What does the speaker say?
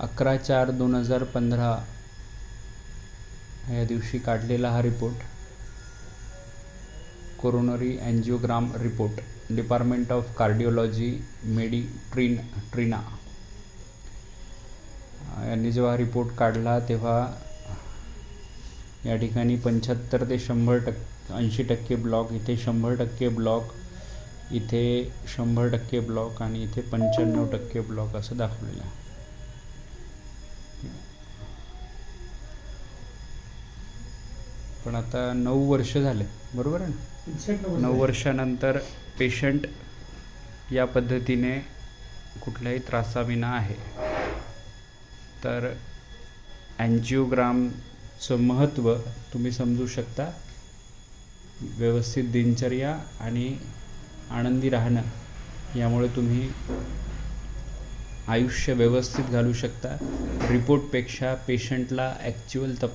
अकरा चार दोन हजार पंधरा या दिवशी काढलेला हा report coronary angiogram report department of cardiology Meditrina यांनी जेव्हा रिपोर्ट काढला तेव्हा या ठिकाणी पंच्याहत्तर ते शंभर टक्के ऐंशी टक्के ब्लॉक इथे शंभर टक्के ब्लॉक इथे शंभर टक्के ब्लॉक आणि इथे पंच्याण्णव टक्के ब्लॉक असं दाखवलेलं आहे. पण आता नऊ वर्ष झाले. बरोबर आहे ना? नऊ वर्षानंतर पेशंट या पद्धतीने कुठल्याही त्रासाविना आहे. तर अँजिओग्रामचं महत्त्व तुम्ही समजू शकता. व्यवस्थित दिनचर्या आणि आनंदी राहणं यामुळे तुम्ही आयुष्य व्यवस्थित घालू शकता. रिपोर्टपेक्षा पेशंटला ॲक्च्युअल तप